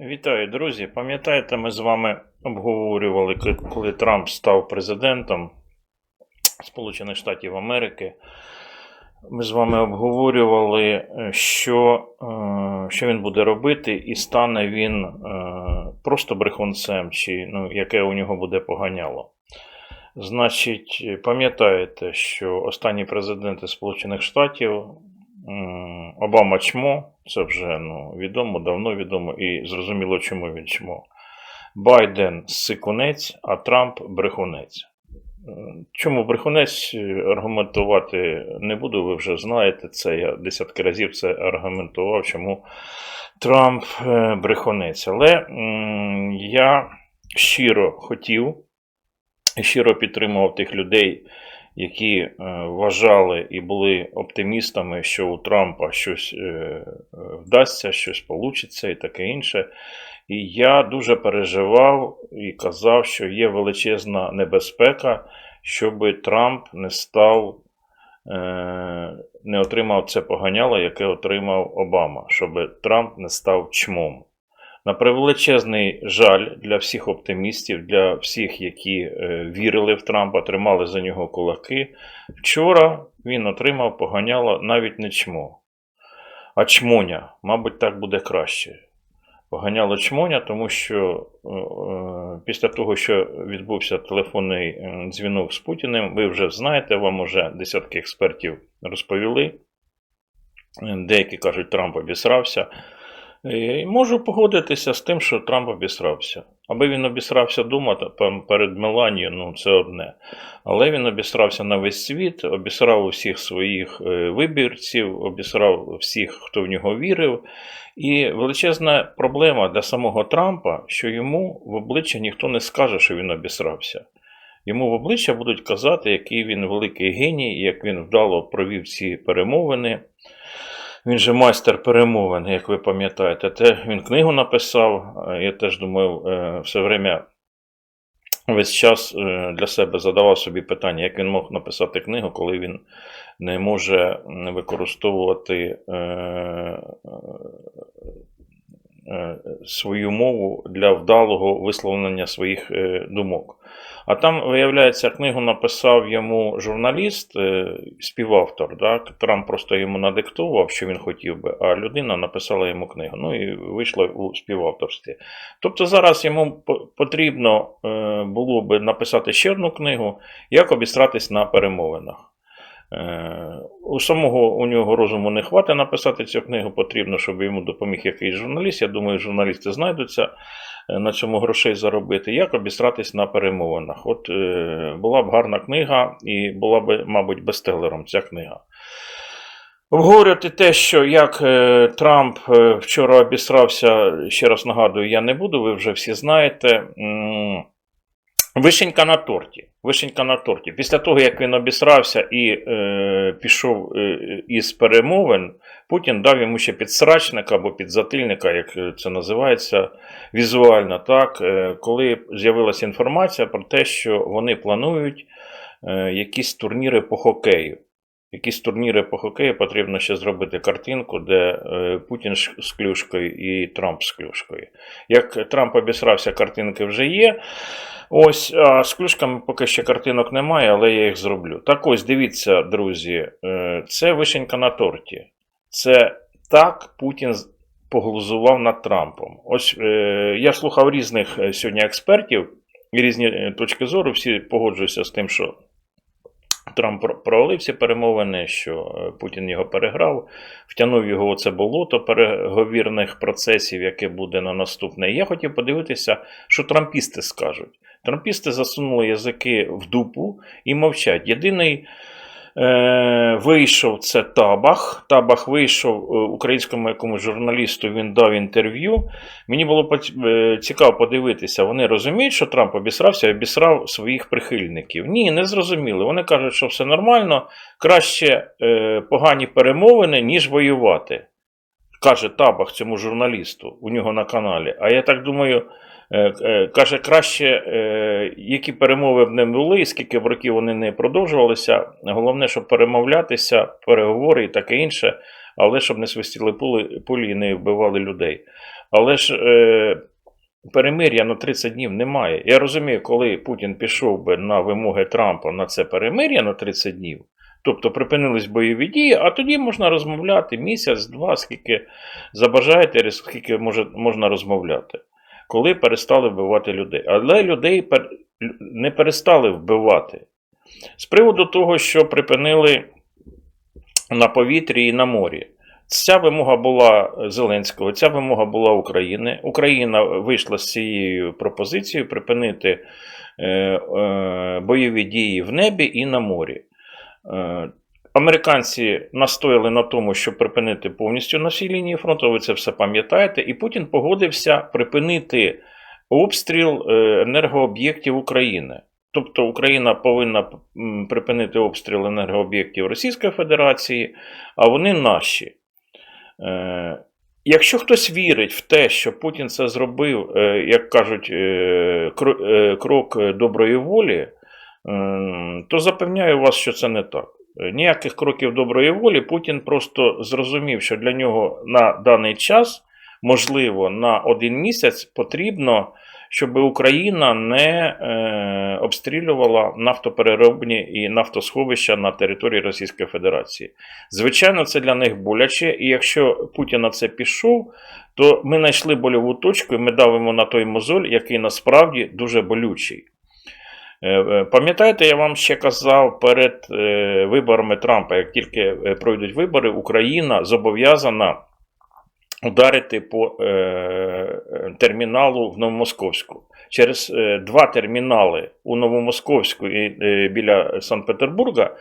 Вітаю, друзі. Пам'ятаєте, ми з вами обговорювали, коли Трамп став президентом Сполучених Штатів Америки. Ми з вами обговорювали, е, що, е, що він буде робити, і стане він е, просто брехунцем, чи ну, яке у нього буде поганяло. Значить, пам'ятаєте, що останні президенти Сполучених Штатів Обама чмо, це вже ну, відомо, давно відомо, і зрозуміло, чому він чмо. Байден сикунець, а Трамп брехунець. Чому брехунець е, аргументувати не буду, ви вже знаєте це. Я десятки разів це аргументував, чому Трамп е, брехунець. Але я щиро хотів щиро підтримував тих людей, які е, вважали і були оптимістами, що у Трампа щось е, вдасться, щось получиться і таке інше. І я дуже переживав і казав, що є величезна небезпека, щоб Трамп не став, е, не отримав це поганяло, яке отримав Обама, щоб Трамп не став чмом. На превеличезний жаль для всіх оптимістів, для всіх, які е, вірили в Трампа, тримали за нього кулаки. Вчора він отримав поганяло навіть не чмо, а чмоня. Мабуть, так буде краще. Поганяло чмоня, тому що е, е, після того, що відбувся телефонний е, дзвінок з Путіним, ви вже знаєте, вам уже десятки експертів розповіли. Деякі кажуть, Трамп обісрався. Е, І можу погодитися з тим, що Трамп обісрався. Аби він обісрався пем- перед Меланією, ну це одне. Але він обісрався на весь світ, обісрав усіх своїх е, вибірців, обісрав всіх, хто в нього вірив. І величезна проблема для самого Трампа, що йому в обличчя ніхто не скаже, що він обісрався. Йому в обличчя будуть казати, який він великий геній, як він вдало провів ці перемовини. Він же майстер перемовин, як ви пам'ятаєте. Те він книгу написав. Я теж думаю, е, все время весь час е, для себе задавав собі питання, як він мог написати книгу, коли він не може використовувати е, свою мову для вдалого висловлення своїх думок. А там, виявляється, книгу написав йому журналіст, е, співавтор. да? Трамп просто йому надиктував, що він хотів би, а людина написала йому книгу. Ну і вийшла у співавторстві. Тобто зараз йому потрібно е, було би написати ще одну книгу, як обістратись на перемовинах. Е, У самого у нього розуму не хватить написати цю книгу, потрібно, щоб йому допоміг якийсь журналіст. Я думаю, журналісти знайдуться е, на цьому грошей заробити. Як обістратись на перемовинах? От е, була б гарна книга, і була б, мабуть, бестселером ця книга. Обговорювати те, що як Трамп вчора обісрався, ще раз нагадую, я не буду, ви вже всі знаєте. Вишенька на торті. Вишенька на торті. Після того, як він обісрався і е, пішов е, із перемовин, Путін дав йому ще підсрачника або підзатильника, як це називається візуально, так, е, коли з'явилася інформація про те, що вони планують е, якісь турніри по хокею. Якісь турніри по хокею потрібно ще зробити картинку, де е, Путін з клюшкою і Трамп з клюшкою. Як Трамп обісрався, картинки вже є. Ось, а з клюшками поки ще картинок немає, але я їх зроблю. Так ось, дивіться, друзі, е, це вишенька на торті. Це так Путін поглузував над Трампом. Ось е, я слухав різних сьогодні експертів і різні точки зору, всі погоджуються з тим, що Трамп про- провалив перемовини, що е, Путін його переграв, втягнув його у це болото переговірних процесів, яке буде на наступне. Я хотів подивитися, що трампісти скажуть. Трампісти засунули язики в дупу і мовчать. Єдиний е, вийшов це Табах. Табах вийшов е, українському якомусь журналісту, він дав інтерв'ю. Мені було е, цікаво подивитися, вони розуміють, що Трамп обісрався обісрав своїх прихильників. Ні, не зрозуміли. Вони кажуть, що все нормально, краще е, погані перемовини, ніж воювати. Каже Табах цьому журналісту у нього на каналі. А я так думаю, каже, краще, е, які перемови б не були, скільки б років вони не продовжувалися. Головне, щоб перемовлятися, переговори і таке інше, але щоб не свистіли пулі і не вбивали людей. Але ж е, перемир'я на 30 днів немає. Я розумію, коли Путін пішов би на вимоги Трампа на це перемир'я на 30 днів, тобто припинились бойові дії, а тоді можна розмовляти місяць, два, скільки забажаєте, скільки може, можна розмовляти, коли перестали вбивати людей. Але людей не перестали вбивати. З приводу того, що припинили на повітрі і на морі. Ця вимога була Зеленського, ця вимога була України. Україна вийшла з цією пропозицією припинити е, е, бойові дії в небі і на морі. Американці настояли на тому, щоб припинити повністю на всій лінії фронту. Ви це все пам'ятаєте, і Путін погодився припинити обстріл е, енергооб'єктів України. Тобто Україна повинна припинити обстріл енергооб'єктів Російської Федерації, а вони наші. Е, Якщо хтось вірить в те, що Путін це зробив, е, як кажуть, кро- крок доброї волі, то запевняю вас, що це не так. Е, Ніяких кроків доброї волі Путін просто зрозумів, що для нього на даний час, можливо, на один місяць потрібно, щоб Україна не е, обстрілювала нафтопереробні і нафтосховища на території Російської Федерації. Звичайно, це для них боляче, і якщо Путін на це пішов, то ми знайшли больову точку і ми давимо на той мозоль, який насправді дуже болючий. Е, е, Пам'ятаєте, я вам ще казав перед е, виборами Трампа, як тільки пройдуть вибори, Україна зобов'язана ударити по терміналу в Новомосковську. Через два термінали у Новомосковську і біля Санкт-Петербурга,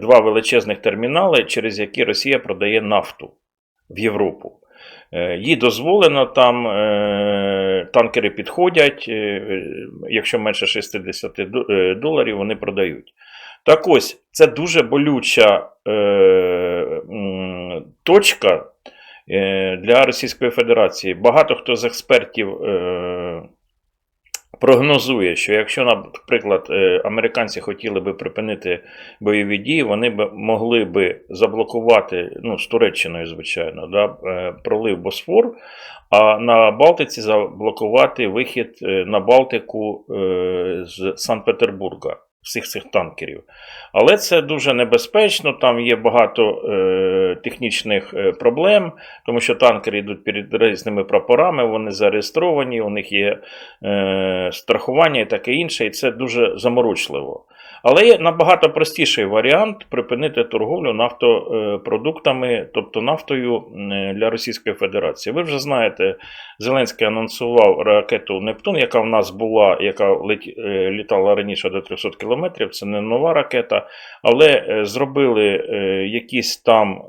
два величезних термінали, через які Росія продає нафту в Європу. Е, Їй дозволено там е, танкери підходять, е, якщо менше 60 е, доларів, вони продають. Так ось, це дуже болюча точка для Російської Федерації. Багато хто з експертів прогнозує, що якщо, наприклад, е, американці хотіли би припинити бойові дії, вони б могли би заблокувати ну, з Туреччиною, звичайно, да, е, пролив Босфор, а на Балтиці заблокувати вихід е, на Балтику з Санкт-Петербурга. Всіх цих танкерів. Але це дуже небезпечно, там є багато е, технічних е, проблем, тому що танкери йдуть під різними прапорами, вони зареєстровані, у них є е, страхування і таке інше, і це дуже заморочливо. Але є набагато простіший варіант припинити торговлю нафтопродуктами, тобто нафтою для Російської Федерації. Ви вже знаєте, Зеленський анонсував ракету Нептун, яка в нас була, яка е, літала раніше до 300 кілометрів. Це не нова ракета, але е, зробили е, якісь там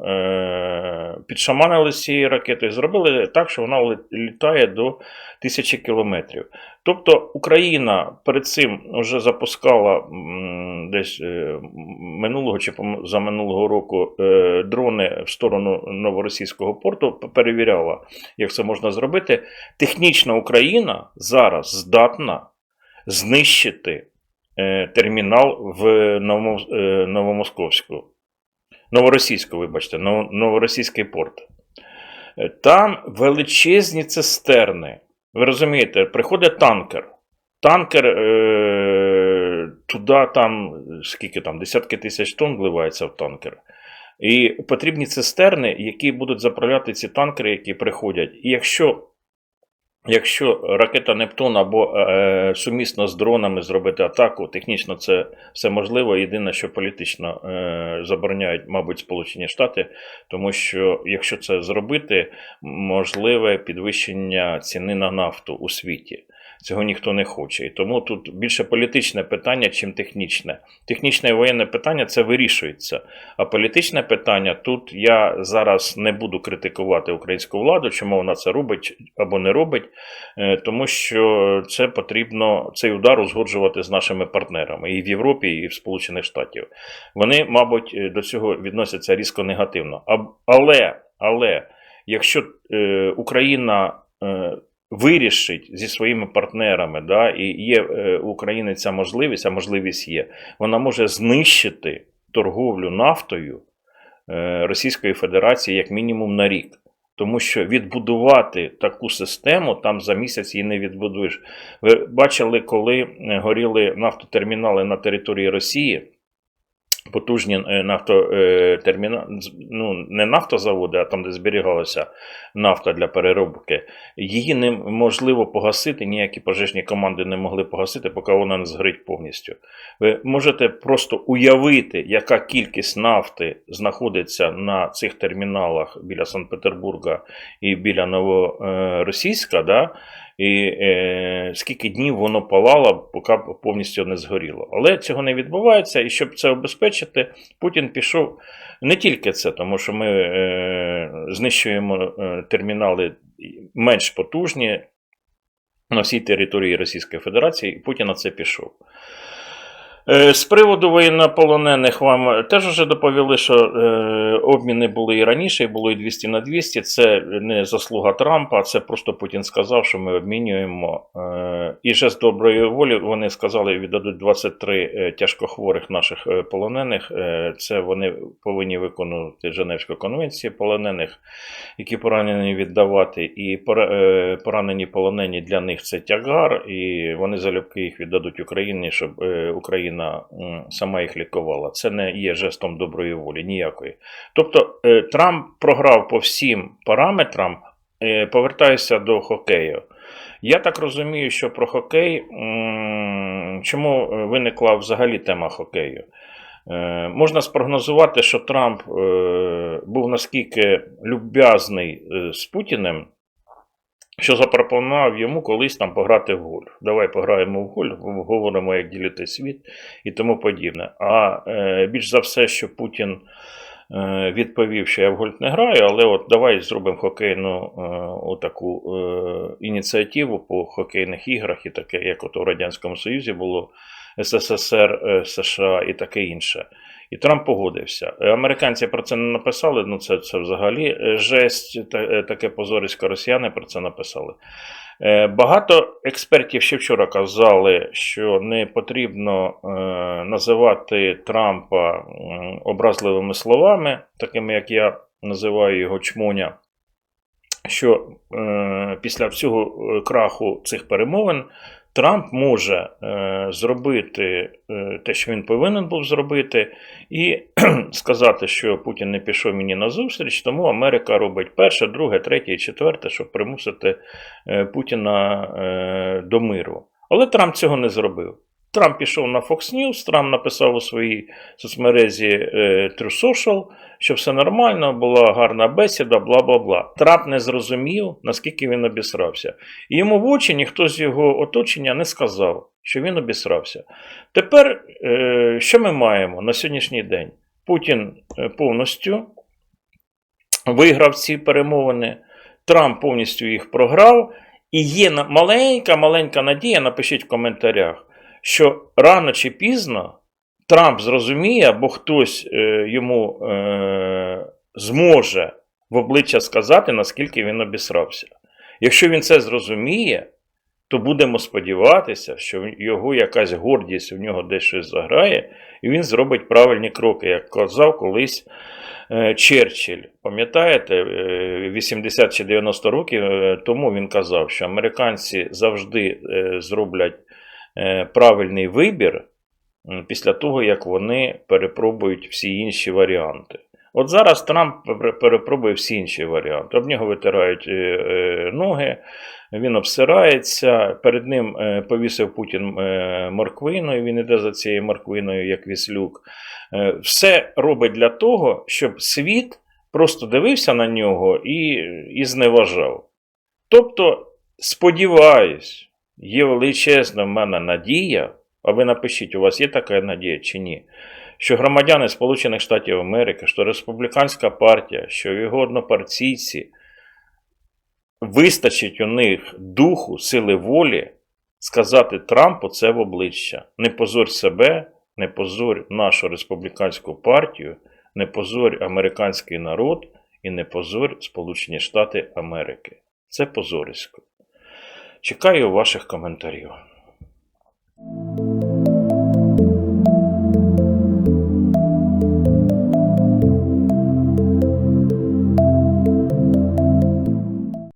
підшаманили з цією ракетою, зробили так, що вона літає до тисячі кілометрів. Тобто Україна перед цим вже запускала десь е, минулого чи за минулого року е, дрони в сторону новоросійського порту, перевіряла, як це можна зробити. Технічно Україна зараз здатна знищити е, термінал в Новомосковську. Новоросійську, вибачте, Новоросійський порт. Там величезні цистерни. Ви розумієте, приходить танкер. Танкер е, туди там, скільки там, десятки тисяч тонн вливається в танкер. І потрібні цистерни, які будуть заправляти ці танкери, які приходять. І якщо, якщо ракета Нептун або е, сумісно з дронами зробити атаку, технічно це все можливо. Єдине, що політично е, забороняють, мабуть, Сполучені Штати, тому що якщо це зробити, можливе підвищення ціни на нафту у світі. Цього ніхто не хоче. І тому тут більше політичне питання, чим технічне. Технічне і воєнне питання це вирішується. А політичне питання тут я зараз не буду критикувати українську владу, чому вона це робить або не робить, е, тому що це потрібно цей удар узгоджувати з нашими партнерами і в Європі, і в Сполучених Штатів. Вони, мабуть, е, до цього відносяться різко негативно. Але, але якщо е, Україна вирішить зі своїми партнерами, да, і є е, у України ця можливість, а можливість є, вона може знищити торговлю нафтою е, Російської Федерації як мінімум на рік. Тому що відбудувати таку систему там за місяць її не відбудуєш. Ви бачили, коли е, горіли нафтотермінали на території Росії, потужні е, нафтотермінали, ну, не нафтозаводи, а там, де зберігалася нафта для переробки, її неможливо погасити, ніякі пожежні команди не могли погасити, поки вона не згорить повністю. Ви можете просто уявити, яка кількість нафти знаходиться на цих терміналах біля Санкт-Петербурга і біля Новоросійська, да? І е, скільки днів воно палало, поки повністю не згоріло. Але цього не відбувається, і щоб це обезпечити, Путін пішов не тільки це, тому що ми е, знищуємо е, термінали менш потужні на всій території Російської Федерації, і Путін на це пішов. Е, З приводу воєннополонених вам теж вже доповіли, що е, обміни були і раніше, і було і 200 на 200. Це не заслуга Трампа, це просто Путін сказав, що ми обмінюємо. Е, і вже з доброї волі вони сказали, віддадуть 23 е, тяжкохворих наших полонених. Це вони повинні виконувати Женевську конвенцію полонених, які поранені віддавати. І пора- поранені полонені для них це тягар, і вони залюбки їх віддадуть Україні, щоб Україна м, сама їх лікувала. Це не є жестом доброї волі, ніякої. Тобто е, Трамп програв по всім параметрам. Е, Повертаюся до хокею. Я так розумію, що про хокей, чому е, виникла взагалі тема хокею? Можна спрогнозувати, що Трамп був наскільки люб'язний з Путіним, що запропонував йому колись там пограти в гольф. Давай пограємо в гольф, говоримо, як ділити світ і тому подібне. А е, більш за все, що Путін е, відповів, що я в гольф не граю, але от давай зробимо хокейну е, отаку е, ініціативу по хокейних іграх, і таке, як от у Радянському Союзі було СССР, е, США і таке інше. І Трамп погодився. Американці про це не написали, ну це, це взагалі е, жесть, е, таке позорисько росіяни про це написали. Е, Багато експертів ще вчора казали, що не потрібно називати Трампа образливими словами, такими як я називаю його чмоня. Що е, після всього краху цих перемовин Трамп може е, зробити е, те, що він повинен був зробити, і сказати, що Путін не пішов мені на зустріч, тому Америка робить перше, друге, третє четверте, щоб примусити е, Путіна е, до миру. Але Трамп цього не зробив. Трамп пішов на Fox News, Трамп написав у своїй соцмережі е, True Social, що все нормально, була гарна бесіда, бла бла бла. Трамп не зрозумів, наскільки він обісрався. І йому в очі ніхто з його оточення не сказав, що він обісрався. Тепер, е, що ми маємо на сьогоднішній день? Путін е, повністю виграв ці перемовини, Трамп повністю їх програв. І є маленька-маленька надія, напишіть в коментарях, що рано чи пізно Трамп зрозуміє, або хтось е, йому е, зможе в обличчя сказати, наскільки він обісрався. Якщо він це зрозуміє, то будемо сподіватися, що його якась гордість в нього десь щось заграє, і він зробить правильні кроки, як казав колись е, Черчилль. Пам'ятаєте, е, 80 чи 90 років тому він казав, що американці завжди зроблять правильний вибір після того, як вони перепробують всі інші варіанти. От зараз Трамп перепробує всі інші варіанти. Об нього витирають е, е, ноги, він обсирається. Перед ним е, повісив Путін е, морквину, і він іде за цією морквиною, як віслюк. Е, Все робить для того, щоб світ просто дивився на нього і, і зневажав. Тобто, сподіваюсь, є величезна в мене надія, а ви напишіть, у вас є така надія чи ні, що громадяни Сполучених Штатів Америки, що республіканська партія, що його однопартійці вистачить у них духу, сили волі сказати Трампу це в обличчя. Не позорь себе, не позорь нашу республіканську партію, не позорь американський народ і не позорь Сполучені Штати Америки. Це позорисько. Чекаю ваших коментарів.